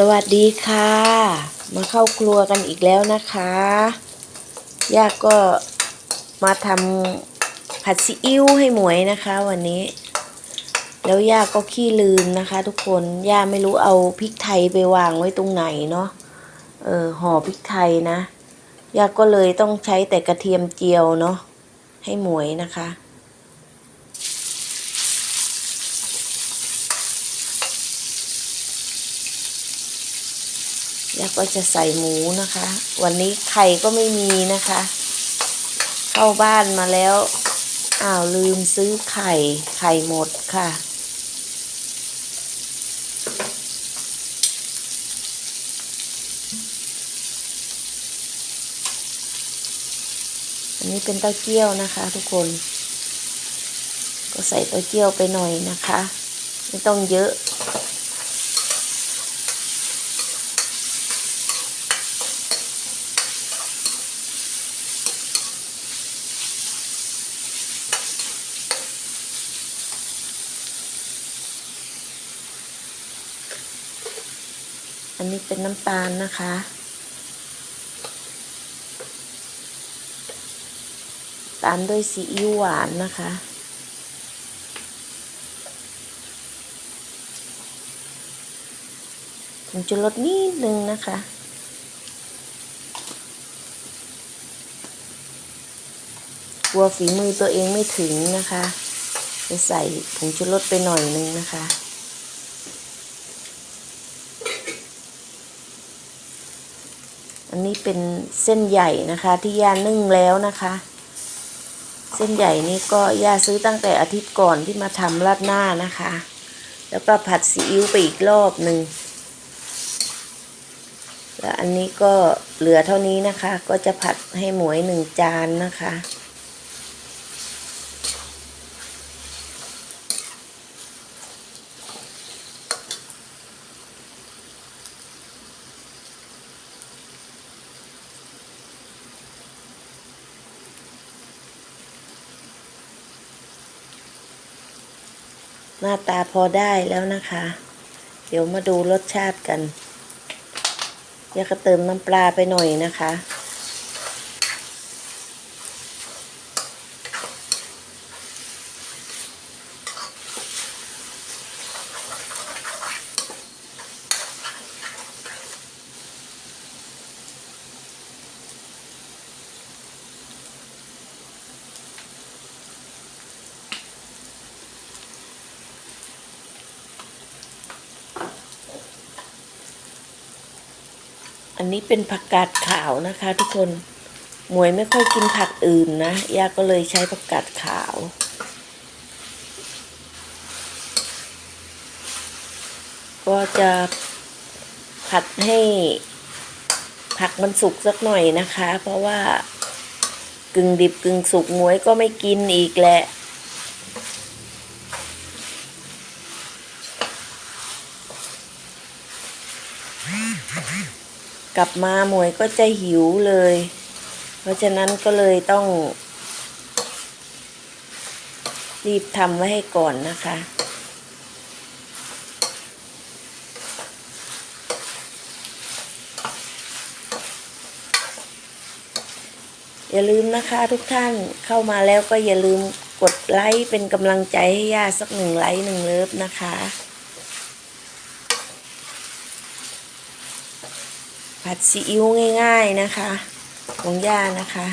สวัสดีค่ะ มาเข้าครัวกันอีกแล้วนะคะย่าก็มาทำผัดซีอิ๊วให้หมวยนะคะวันนี้ แล้วย่าก็ขี้ลืมนะคะ ทุกคนย่าไม่รู้เอาพริกไทยไปวางไว้ตรงไหนเนาะเออห่อพริกไทยนะย่าก็เลยต้องใช้แต่กระเทียมเจียวเนาะให้หมวยนะคะ แล้วก็จะใส่หมูนะคะ วันนี้ไข่ก็ไม่มีนะคะ เข้าบ้านมาแล้ว อ้าวลืมซื้อไข่ ไข่หมดค่ะ อันนี้เป็นเต้าเจี้ยวนะคะ ทุกคน ก็ใส่เต้าเจี้ยวไปหน่อยนะคะ ไม่ต้องเยอะ อันนี้เป็นน้ำตาลนะคะ ตามด้วยซีอิ๊วหวานนะคะผงชูรสนิดนึงนะคะ กลัวฝีมือตัวเองไม่ถึงนะคะ จะใส่ผงชูรสไปหน่อยนึงนะคะ อันนี้เป็นเส้นใหญ่นะคะที่ย่านึ่งแล้วนะคะ เส้นใหญ่นี้ก็ย่าซื้อตั้งแต่อาทิตย์ก่อนที่มาทำราดหน้านะคะ แล้วก็ผัดซีอิ๊วไปอีกรอบหนึ่งแล้วอันนี้ก็เหลือเท่านี้นะคะ ก็จะผัดให้หมวยหนึ่งจานนะคะ หน้าตาพอได้แล้วนะคะ เดี๋ยวมาดูรสชาติกันยาก็เติมน้ำปลาไปหน่อยนะคะ อันนี้เป็นผักกาดขาวนะคะ ทุกคนหมวยไม่ค่อยกินผักอื่นนะย่าก็เลยใช้ผักกาดขาว ก็จะผัดให้ผักมันสุกสักหน่อยนะคะ เพราะว่ากึ่งดิบกึ่งสุกหมวยก็ไม่กินอีกแหละ กลับมาหมวยก็จะหิวเลย เพราะฉะนั้นก็เลยต้อง รีบทำไว้ให้ก่อนนะคะอย่าลืมนะคะทุกท่านเข้ามาแล้วก็อย่าลืมกดไลค์เป็นกำลังใจให้ย่าสักหนึ่งไลค์หนึ่งเลิฟนะคะ ผัดซีอิ๊วง่าย ๆนะคะ ของย่านะคะ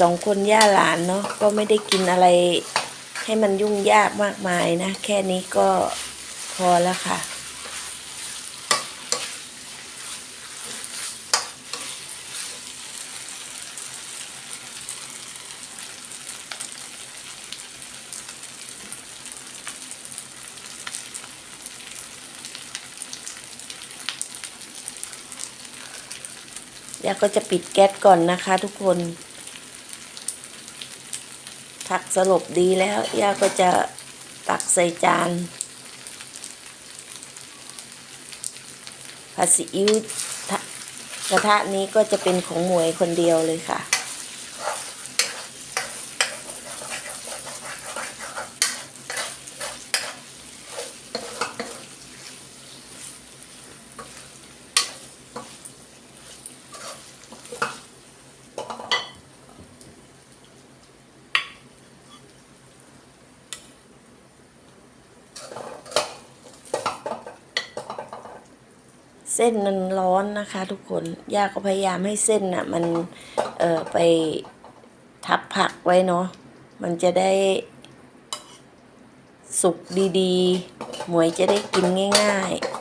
สองคนย่าหลานเนาะก็ไม่ได้กินอะไร ให้มันยุ่งยากมากมายนะ แค่นี้ก็พอแล้วค่ะ ย่าก็จะปิดแก๊สก่อนนะคะทุกคน ผักสลบดีแล้วย่าก็จะตักใส่จานผัดซีอิ๊วกระทะนี้ก็จะเป็นของหมวยคนเดียวเลยค่ะ เส้นมันร้อนนะคะ ทุกคนย่าก็พยายามให้เส้นน่ะ มันเอ่อไปทับผักไว้เนาะมันจะได้สุกดีๆ หมวยจะได้กินง่าย ๆ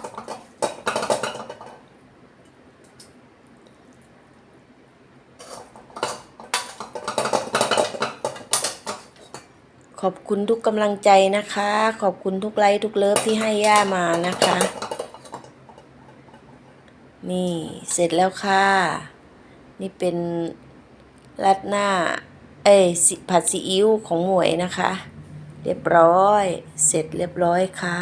ขอบคุณทุกกำลังใจนะคะ ขอบคุณทุกไลค์ทุกเลิฟที่ให้ย่ามานะคะ นี่เสร็จแล้วค่ะ นี่เป็นราดหน้า เอ้ยผัดซีอิ๊วของหมวยนะคะ เรียบร้อย เสร็จเรียบร้อยค่ะ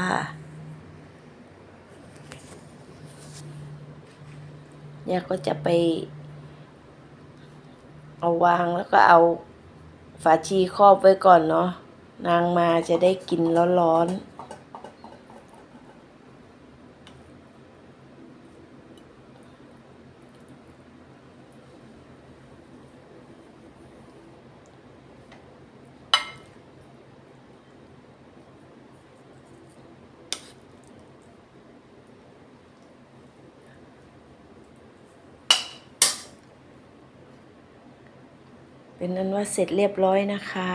ย่าก็จะไป เอาวางแล้วก็เอาฝาชีครอบไว้ก่อนเนาะนางมาจะได้กินร้อนๆ เป็นนั้นว่าเสร็จเรียบร้อยนะคะ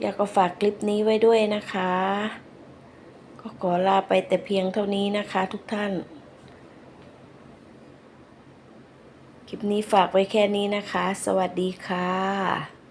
อยากก็ฝากคลิปนี้ไว้ด้วยนะคะ ก็ขอลาไปแต่เพียงเท่านี้นะคะทุกท่าน คลิปนี้ฝากไว้แค่นี้นะคะ สวัสดีค่ะ